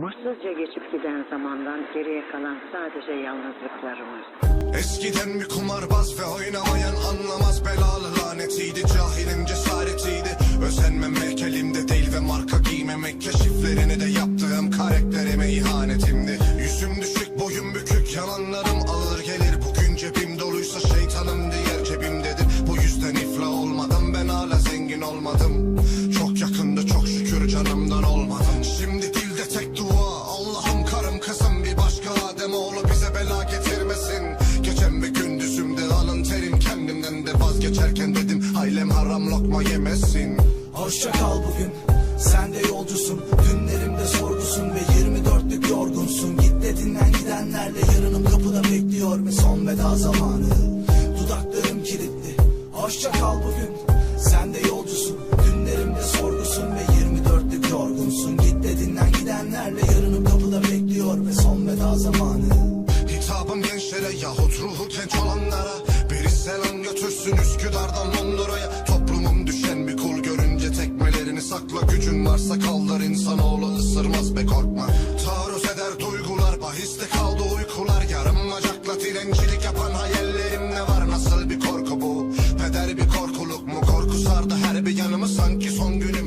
Hızlıca geçip giden zamandan geriye kalan sadece yalnızlıklarımız. Eskiden bir kumarbaz ve oynamayan anlamaz belalı lanetiydi Cahilim cesaretiydi Özenmemek elimde değil ve marka giymemek Keşiflerini de yaptığım karakterime ihanetimdi Yüzüm düşük boyum bükük yalanlarım vazgeçerken dedim Ailem haram lokma yemesin. Hoşça kal bugün Sen de yolcusun. Günlerimde sorgusun Ve 24'lük yorgunsun. Git de dinlen gidenlerle Yarınım kapıda bekliyor Ve son veda zamanı. Dudaklarım kilitli. Hoşça kal bugün Sen de yolcusun. Günlerimde sorgusun Ve 24'lük yorgunsun. Git de dinlen gidenlerle Yarınım kapıda bekliyor Ve son veda zamanı sakla Gücün varsa kaldır insanoğlu ısırmaz be korkma. Taarruz eder duygular bahiste kaldı uykular. Yarım bacakla direncilik yapan hayallerim ne var? Nasıl bir korku bu? Peder bir korkuluk mu? Korku sardı her bir yanımı. Sanki son günü